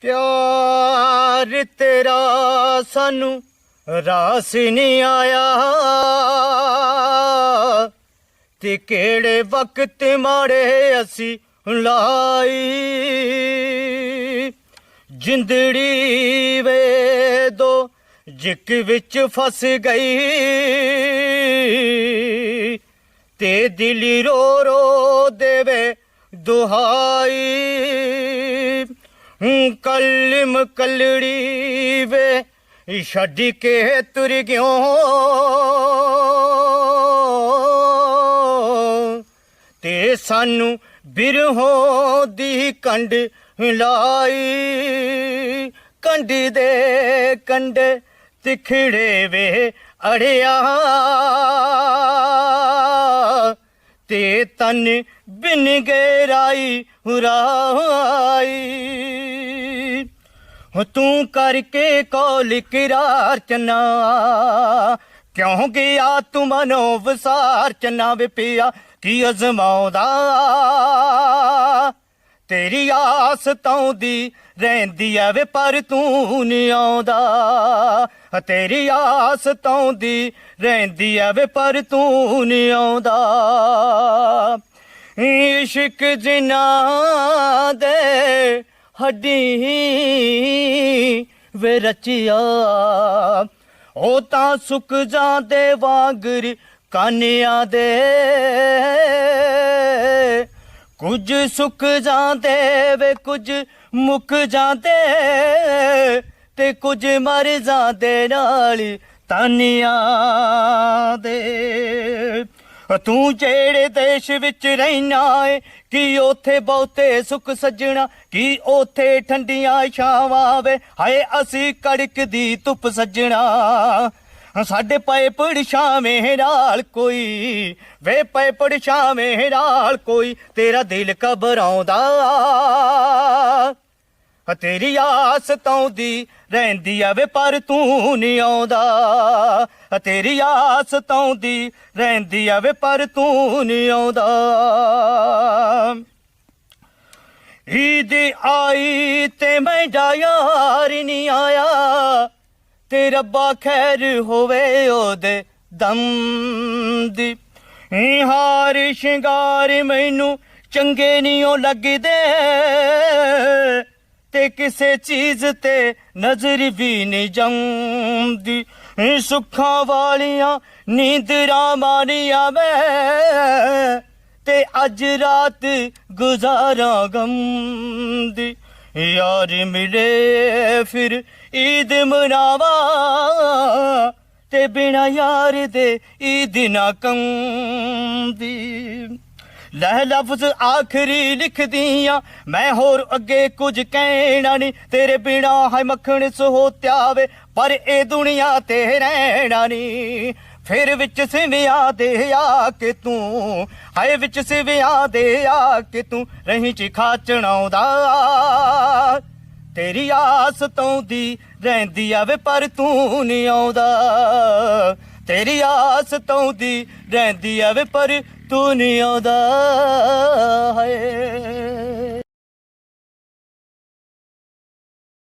ਪਿਆਰ ਤੇਰਾ ਸਾਨੂੰ ਰਾਸ ਨਹੀਂ ਆਇਆ। ਤੇ ਕਿਹੜੇ ਵਕਤ ਮਾੜੇ ਅਸੀਂ ਲਾਈ? ਜਿੰਦੜੀ ਵੇ ਦੋ ਜਿੱਕ ਵਿੱਚ ਫਸ ਗਈ। ਤੇ ਦਿਲ ਰੋ ਰੋ ਦੇਵੇ ਦੁਹਾਈ। ਕਲਮ ਕਲੜੀ ਵੇ, ਛੱਡ ਕੇ ਤੁਰ ਗਿਓ। ਤੇ ਸਾਨੂੰ ਬਿਰਹੋਂ ਦੀ ਕੰਡ ਲਾਈ, ਕੰਡ ਦੇ ਕੰਡੇ ਤਿਖੜੇ ਵੇ ਅੜਿਆ। ਤੇ ਤਨ ਬਿਨ ਗਹਿਰਾਈ ਹੁਰਾਈ। ਹੋ ਤੂੰ ਕਰਕੇ ਕੋਲ ਕਿਰਾਰ ਚਨਾ ਕਿਉਂ ਗਿਆ ਤੂੰ ਮਨੋ ਵਿਸਾਰ ਚਨਾ ਵੇ ਪਿਆ? ਕੀ ਅਜ਼ਮਾਉਂਦਾ? ਤੇਰੀ ਆਸ ਤਾਂ ਦੀ ਰਹਿੰਦੀ ਐ ਵੇ, ਪਰ ਤੂੰ ਨਹੀਂ ਆਉਂਦਾ। ਤੇਰੀ ਆਸ ਤਾਂ ਦੀ ਰਹਿੰਦੀ ਐ ਵੇ, ਪਰ ਤੂੰ ਨਹੀਂ ਆਉਂਦਾ। ਇਸ਼ਕ ਜਿਨਾ ਦੇ ਹੱਡੀ ਵੇ ਰਚਿਆ। ਉਹ ਤਾਂ ਸੁੱਕ ਜਾਂਦੇ ਵਾਂਗਰ ਕਾਨਿਆਂ ਦੇ। ਕੁਝ ਸੁੱਕ ਜਾਂਦੇ ਵੇ, ਕੁਝ ਮੁੱਕ ਜਾਂਦੇ ਤੇ ਕੁਝ ਮਰ ਜਾਂਦੇ ਨਾਲ ਤਾਨੀਆਂ ਦੇ। ਤੂੰ ਜਿਹੜੇ ਦੇਸ਼ ਵਿੱਚ ਰਹਿਣਾ ਏ, ਕੀ ਉਥੇ ਬਹੁਤੇ ਸੁੱਖ ਸੱਜਣਾ, ਕੀ ਉਥੇ ਠੰਡੀਆਂ ਛਾਵਾਂ ਵੇ? ਹਾਏ, ਅਸੀਂ ਕੜਕਦੀ ਧੁੱਪ ਸੱਜਣਾ। ਸਾਡੇ ਪਏ ਪੜਛਾਵੇਂ ਨਾਲ ਕੋਈ, ਵੇ ਪਏ ਪੜਛਾਵੇਂ ਨਾਲ ਕੋਈ, ਤੇਰਾ ਦਿਲ ਘਬਰਾਉਂਦਾ। ਤੇਰੀ ਆਸ ਤਾਂ ਰਹਿੰਦੀ ਆ ਵੇ ਪਰ ਤੂੰ ਨਹੀਂ ਆਉਂਦਾ। ਹ ਤੇਰੀ ਆਸ ਤਾਂ ਰਹਿੰਦੀ ਆ ਵੇ ਪਰ ਤੂੰ ਨਹੀਂ ਆਉਂਦਾ। ਈਦ ਆਈ ਤੇ ਮੈਂ ਯਾਰ ਨਹੀਂ ਆਇਆ। ਤੇ ਰੱਬਾ ਖੈਰ ਹੋਵੇ ਉਹਦੇ ਦਮ ਦੀ। ਹਾਰ ਸ਼ਿੰਗਾਰ ਮੈਨੂੰ ਚੰਗੇ ਨਹੀਂ ਉਹ ਲੱਗਦੇ। ਤੇ ਕਿਸੇ ਚੀਜ਼ ਤੇ ਨਜ਼ਰ ਵੀ ਨਹੀਂ ਜੰਮਦੀ ਸੁੱਖਾਂ ਵਾਲੀਆਂ ਨੀਂਦਰਾਂ ਮਾਰੀਆਂ ਮੈਂ ਤੇ ਅੱਜ ਰਾਤ ਗੁਜ਼ਾਰਾਂ ਗਮ ਦੀ। ਯਾਰ ਮਿਲੇ ਫਿਰ ਈਦ ਮਨਾਵਾ ਤੇ ਬਿਨਾ ਯਾਰ ਦੇ ਈਦ ਨਾ ਕਮ ਲਹਿ ਲਫ਼ਜ਼ ਆਖਰੀ ਲਿਖਦੀਆਂ, ਮੈਂ ਹੋਰ ਅੱਗੇ ਕੁਝ ਕਹਿਣਾ ਨਹੀਂ। ਤੇਰੇ ਬਿਨਾ ਹੈ ਮੱਖਣ ਸਹੋਤਿਆ ਵੇ, ਪਰ ਇਹ ਦੁਨੀਆ ਤੇ ਰਹਿਣਾ ਨਹੀਂ। ਫਿਰ ਵਿੱਚ ਸਿਵਿਆਂ ਦੇ ਆ ਕੇ ਤੂੰ, ਹਾਏ ਵਿੱਚ ਸਿਵਿਆਂ ਦੇ ਆ ਕੇ ਤੂੰ, ਰਹੀਂ ਚ ਖਾਚਣਾਉਂਦਾ ਤੇਰੀ ਆਸ ਤੋਂ ਦੀ ਰਹਿੰਦੀ ਆਵੇ ਪਰ ਤੂੰ ਨਹੀਂ ਆਉਂਦਾ। ਤੇਰੀ ਆਸ ਤੋਂ ਦੀ ਰਹਿੰਦੀ ਆਵੇ ਪਰ ਤੂੰ ਦਾ ਆਉਂਦਾ